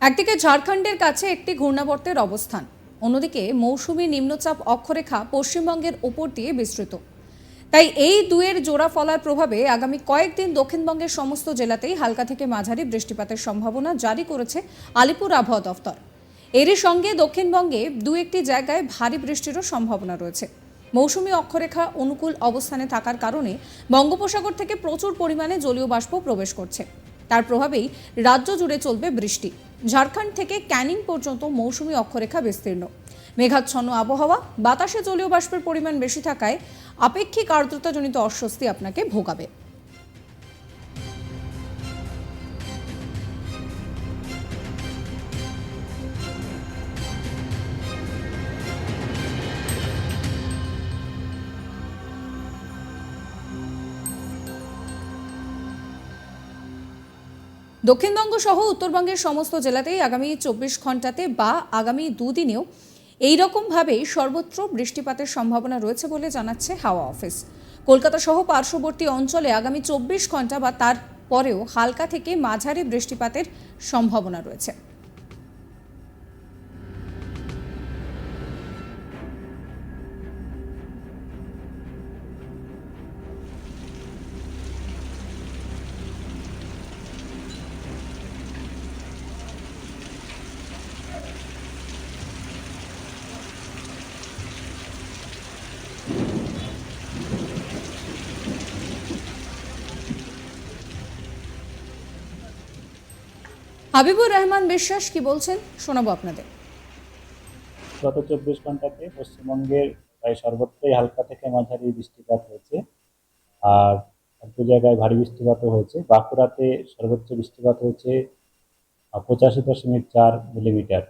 একদিকে ঝাড়খণ্ডের কাছে একটি ঘূর্ণাবর্তের অবস্থান, অন্যদিকে মৌসুমী নিম্নচাপ অক্ষরেখা পশ্চিমবঙ্গের ওপর দিয়ে বিস্তৃত। তাই এই দুয়ের জোড়া ফলার প্রভাবে আগামী কয়েকদিন দক্ষিণবঙ্গের সমস্ত জেলাতেই হালকা থেকে মাঝারি বৃষ্টিপাতের সম্ভাবনা জারি করেছে আলিপুর আবহাওয়া দফতর। এরই সঙ্গে দক্ষিণবঙ্গে দু একটি জায়গায় ভারী বৃষ্টিরও সম্ভাবনা রয়েছে। মৌসুমী অক্ষরেখা অনুকূল অবস্থানে থাকার কারণে বঙ্গোপসাগর থেকে প্রচুর পরিমাণে জলীয় বাষ্প প্রবেশ করছে। তার প্রভাবেই রাজ্য জুড়ে চলবে বৃষ্টি। ঝাড়খণ্ড থেকে ক্যানিং পর্যন্ত মৌসুমি অক্ষরেখা বিস্তীর্ণ। মেঘাচ্ছন্ন আবহাওয়া, বাতাসে জলীয় বাষ্পের পরিমাণ বেশি থাকায় আপেক্ষিক আর্দ্রতাজনিত অস্বস্তি আপনাকে ভোগাবে। দক্ষিণবঙ্গ সহ উত্তরবঙ্গের সমস্ত জেলাতেই আগামী চব্বিশ ঘন্টাতে বা আগামী দুদিনেও এইরকমভাবেই সর্বত্র বৃষ্টিপাতের সম্ভাবনা রয়েছে বলে জানাচ্ছে হাওয়া অফিস। কলকাতা সহ পার্শ্ববর্তী অঞ্চলে আগামী চব্বিশ ঘণ্টা বা তার পরেও হালকা থেকে মাঝারি বৃষ্টিপাতের সম্ভাবনা রয়েছে। হাবিবুর রহমান বিশ্বাস কি বলছেন? শোনাবো আপনাদের। গত চব্বিশ ঘন্টাতে পশ্চিমবঙ্গের প্রায় সর্বত্রই হালকা থেকে মাঝারি বৃষ্টিপাত হয়েছে। আর দু জায়গায় ভারী বৃষ্টিপাতও হয়েছে। বাঁকুড়াতে সর্বোচ্চ বৃষ্টিপাত হয়েছে পঁচাশি দশমিক চার মিলিমিটার।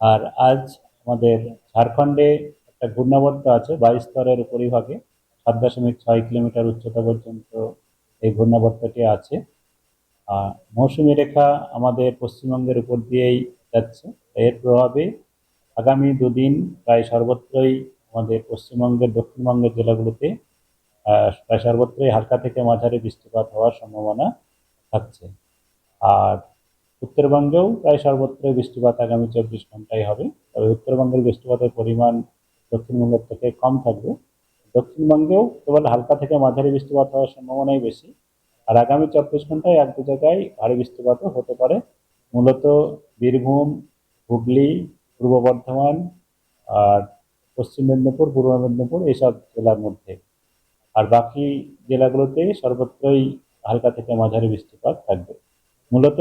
আর আজ আমাদের ঝাড়খণ্ডে একটা ঘূর্ণাবর্ত আছে, বাইশ স্তরের উপরিভাগে সাত দশমিক ছয় কিলোমিটার উচ্চতা পর্যন্ত এই ঘূর্ণাবর্তটি আছে। মৌসুমী রেখা আমাদের পশ্চিমবঙ্গের উপর দিয়েই যাচ্ছে। এর প্রভাবে আগামী দুদিন প্রায় সর্বত্রই আমাদের পশ্চিমবঙ্গের, দক্ষিণবঙ্গের জেলাগুলোতে প্রায় সর্বত্রই হালকা থেকে মাঝারি বৃষ্টিপাত হওয়ার সম্ভাবনা থাকছে। আর উত্তরবঙ্গেও প্রায় সর্বত্রই বৃষ্টিপাত আগামী চব্বিশ ঘন্টায় হবে। তবে উত্তরবঙ্গের বৃষ্টিপাতের পরিমাণ দক্ষিণবঙ্গের থেকে কম থাকবে। দক্ষিণবঙ্গেও কেবল হালকা থেকে মাঝারি বৃষ্টিপাত হওয়ার সম্ভাবনাই বেশি। আর আগামী চব্বিশ ঘন্টায় এক দু জায়গায় ভারী বৃষ্টিপাতও হতে পারে। মূলত বীরভূম, হুগলি, পূর্ব বর্ধমান আর পশ্চিম মেদিনীপুর, পূর্ব মেদিনীপুর এইসব জেলার মধ্যে। আর বাকি জেলাগুলোতে সর্বত্রই হালকা থেকে মাঝারি বৃষ্টিপাত থাকবে। মূলত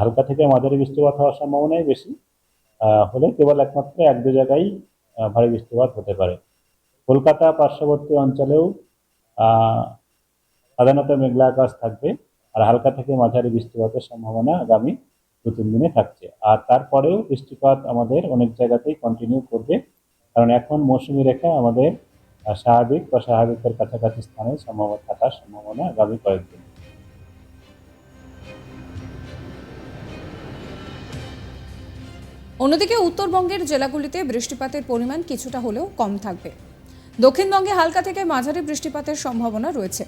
হালকা থেকে মাঝারি বৃষ্টিপাত হওয়ার সম্ভাবনাই বেশি। হলে কেবল একমাত্র এক দু জায়গায় ভারী বৃষ্টিপাত হতে পারে। কলকাতা, পার্শ্ববর্তী অঞ্চলেও সাধারণত মেঘলা আকাশ থাকবে আর হালকা থেকে মাঝারি বৃষ্টিপাতের সম্ভাবনা আগামী দু তিন দিনে থাকছে। আর তারপরেও বৃষ্টিপাত আমাদের অনেক জায়গাতেই কন্টিনিউ করবে। কারণ এখন মৌসুমি রেখা আমাদের স্বাভাবিক বা স্বাভাবিকের কাছাকাছি স্থানে সম্ভাবনা থাকার সম্ভাবনা আগামী কয়েকদিন। অন্যদিকে উত্তরবঙ্গের জেলাগুলিতে বৃষ্টিপাতের পরিমাণ কিছুটা হলেও কম থাকবে। দক্ষিণবঙ্গে হালকা থেকে মাঝারি বৃষ্টিপাতের সম্ভাবনা রয়েছে।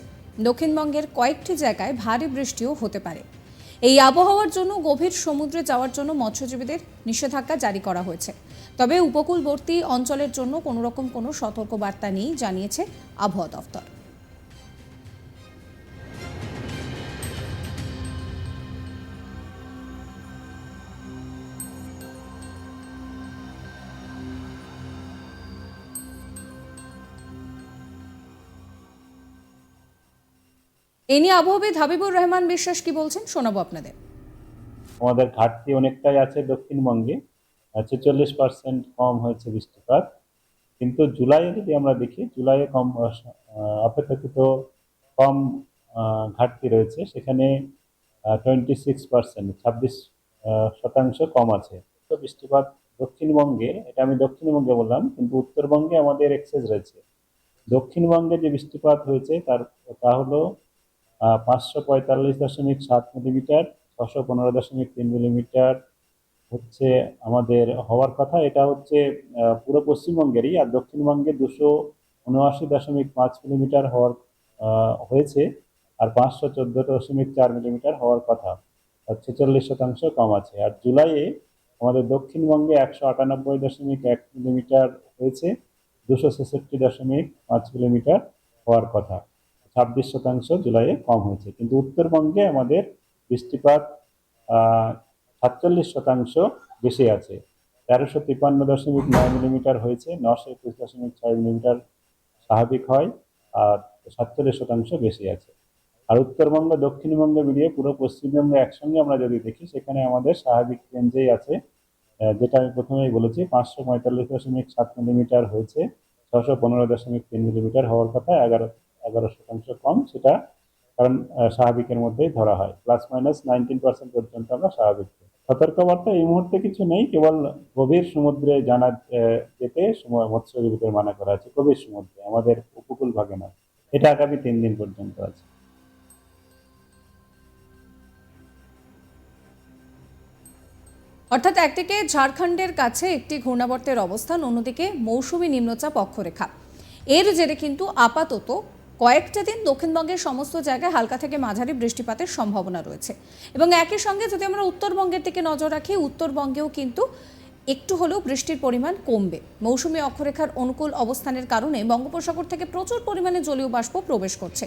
দক্ষিণবঙ্গের কয়েকটি জায়গায় ভারী বৃষ্টিও হতে পারে। এই আবহাওয়ার জন্য গভীর সমুদ্রে যাওয়ার জন্য মৎস্যজীবীদের নিষেধাজ্ঞা জারি করা হয়েছে। তবে উপকূলবর্তী অঞ্চলের জন্য কোনো রকম কোনো সতর্কবার্তা নেই, জানিয়েছে আবহাওয়া দফতর এ নিয়ে আবহাওয়াবিদ হাবিবুর রহমান বিশ্বাস কি বলছেন? শোনাবো আপনাদের। আমাদের ঘাটতি অনেকটাই আছে দক্ষিণবঙ্গে। ছেচল্লিশ পার্সেন্ট কম হয়েছে বৃষ্টিপাত। কিন্তু জুলাইয়ে যদি আমরা দেখি, জুলাইয়ে কম অপেক্ষাকৃত কম ঘাটতি রয়েছে। সেখানে টোয়েন্টি সিক্স পার্সেন্ট ছাব্বিশ শতাংশ কম আছে। তো বৃষ্টিপাত দক্ষিণবঙ্গে, এটা আমি দক্ষিণবঙ্গে বললাম, কিন্তু উত্তরবঙ্গে আমাদের এক্সেস রয়েছে। দক্ষিণবঙ্গে যে বৃষ্টিপাত হয়েছে, তার, তা হলো পাঁচশো পঁয়তাল্লিশ দশমিক সাত মিলিমিটার, ছশো পনেরো দশমিক তিন মিলিমিটার হচ্ছে আমাদের হওয়ার কথা। এটা হচ্ছে পুরো পশ্চিমবঙ্গেরই আর দক্ষিণবঙ্গে দুশো উনআশি দশমিক পাঁচ মিলিমিটার হওয়ার হয়েছে আর পাঁচশো চোদ্দ দশমিক চার মিলিমিটার হওয়ার কথা। ছেচল্লিশ শতাংশ কম আছে। আর জুলাইয়ে আমাদের দক্ষিণবঙ্গে একশো আটানব্বই দশমিক এক মিলিমিটার হয়েছে, দুশো ছেষট্টি দশমিক পাঁচ মিলিমিটার হওয়ার কথা। ছাব্বিশ শতাংশ জুলাইয়ে কম হয়েছে। কিন্তু উত্তরবঙ্গে আমাদের বৃষ্টিপাত সাতচল্লিশ শতাংশ বেশি আছে। তেরোশো তিপ্পান্ন দশমিক নয় মিলিমিটার হয়েছে, নশো একুশ দশমিক ছয় মিলিমিটার স্বাভাবিক হয়, আর সাতচল্লিশ শতাংশ বেশি আছে। আর উত্তরবঙ্গ, দক্ষিণবঙ্গ মিলিয়ে পুরো পশ্চিমবঙ্গ একসঙ্গে আমরা যদি দেখি, সেখানে আমাদের স্বাভাবিক রেঞ্জেই আছে যেটা আমি প্রথমেই বলেছি, পাঁচশো পঁয়তাল্লিশ দশমিক সাত মিলিমিটার হয়েছে, ছশো পনেরো দশমিক তিন মিলিমিটার হওয়ার কথা, এগারো এগারো শতাংশ কম, সেটা কারণ স্বাভাবিকের মধ্যেই ধরা হয়। প্লাস মাইনাস নাইনটিন পার্সেন্ট পর্যন্ত আমরা স্বাভাবিক সতর্কবার্তা এই মুহূর্তে কিছু নেই, কেবল গভীর সমুদ্রে জানা যেতে সময় মৎস্যজীবীদের মানা করা আছে, গভীর সমুদ্রে, আমাদের উপকূল ভাগে না এটা আগামী তিন দিন পর্যন্ত আছে। অর্থাৎ একদিকে ঝাড়খণ্ডের কাছে একটি ঘূর্ণাবর্তের অবস্থান, অন্যদিকে মৌসুমী নিম্নচাপ অক্ষরেখা। এর জেরে কিন্তু আপাতত কয়েকটা দিন দক্ষিণবঙ্গের সমস্ত জায়গায় হালকা থেকে মাঝারি বৃষ্টিপাতের সম্ভাবনা রয়েছে। এবং একই সঙ্গে যদি আমরা উত্তরবঙ্গের দিকে নজর রাখি, উত্তরবঙ্গেও কিন্তু একটু হলেও বৃষ্টির পরিমাণ কমবে। মৌসুমী অক্ষরেখার অনুকূল অবস্থানের কারণে বঙ্গোপসাগর থেকে প্রচুর পরিমাণে জলীয় বাষ্প প্রবেশ করছে।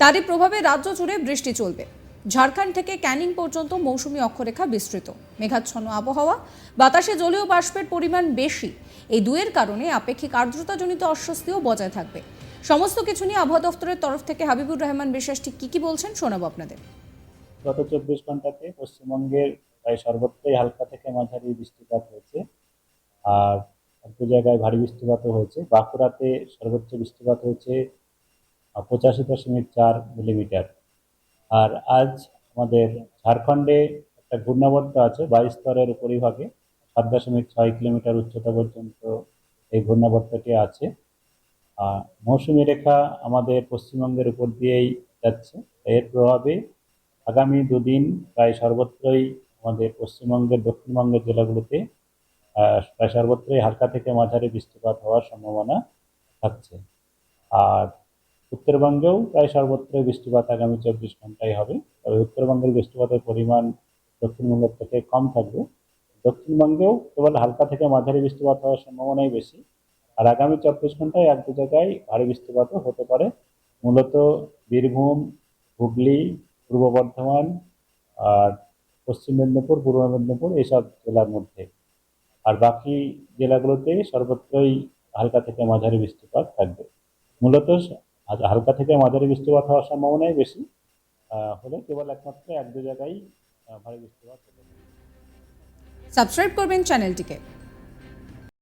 তারই প্রভাবে রাজ্য জুড়ে বৃষ্টি চলবে। ঝাড়খণ্ড থেকে ক্যানিং পর্যন্ত মৌসুমী অক্ষরেখা বিস্তৃত। মেঘাচ্ছন্ন আবহাওয়া, বাতাসে জলীয় বাষ্পের পরিমাণ বেশি। এই দুয়ের কারণে আপেক্ষিক আর্দ্রতাজনিত অস্বস্তিও বজায় থাকবে। সমস্ত কিছু নিয়ে আবহাওয়া দফতরের তরফ থেকে হাবিবুর রহমান বিশ্বাস ঠিক কী কী বলছেন শোনাবো আপনাদের। গত চব্বিশ ঘন্টাতে পশ্চিমবঙ্গের প্রায় সর্বত্রই হালকা থেকে মাঝারি বৃষ্টিপাত হয়েছে। আর একটু জায়গায় ভারী বৃষ্টিপাতও হয়েছে। বাঁকুড়াতে সর্বোচ্চ বৃষ্টিপাত হয়েছে পঁচাশি দশমিক চার মিলিমিটার। আর আজ আমাদের ঝাড়খণ্ডে একটা ঘূর্ণাবর্ত আছে বাইশ স্তরের উপরিভাগে, সাত দশমিক ছয় কিলোমিটার উচ্চতা পর্যন্ত এই ঘূর্ণাবর্তটি আছে। মৌসুমী রেখা আমাদের পশ্চিমবঙ্গের উপর দিয়েই যাচ্ছে। এর প্রভাবে আগামী দুদিন প্রায় সর্বত্রই আমাদের পশ্চিমবঙ্গের, দক্ষিণবঙ্গের জেলাগুলোতে প্রায় সর্বত্রই হালকা থেকে মাঝারি বৃষ্টিপাত হওয়ার সম্ভাবনা থাকছে। আর উত্তরবঙ্গেও প্রায় সর্বত্রই বৃষ্টিপাত আগামী চব্বিশ ঘন্টায় হবে। তবে উত্তরবঙ্গের বৃষ্টিপাতের পরিমাণ দক্ষিণবঙ্গের থেকে কম থাকবে। দক্ষিণবঙ্গেও কেবল হালকা থেকে মাঝারি বৃষ্টিপাত হওয়ার সম্ভাবনাই বেশি। আর আগামী চব্বিশ ঘন্টায় এক দু জায়গায় ভারী বৃষ্টিপাতও হতে পারে। মূলত বীরভূম, হুগলি, পূর্ব বর্ধমান আর পশ্চিম মেদিনীপুর, পূর্ব মেদিনীপুর এইসব জেলার মধ্যে। আর বাকি জেলাগুলোতে সর্বত্রই হালকা থেকে মাঝারি বৃষ্টিপাত থাকবে। মূলত হালকা থেকে মাঝারি বৃষ্টিপাত হওয়ার সম্ভাবনাই বেশি। হলে কেবল একমাত্র এক দু জায়গায় ভারী বৃষ্টিপাত সাবস্ক্রাইব করবেন চ্যানেলটিকে।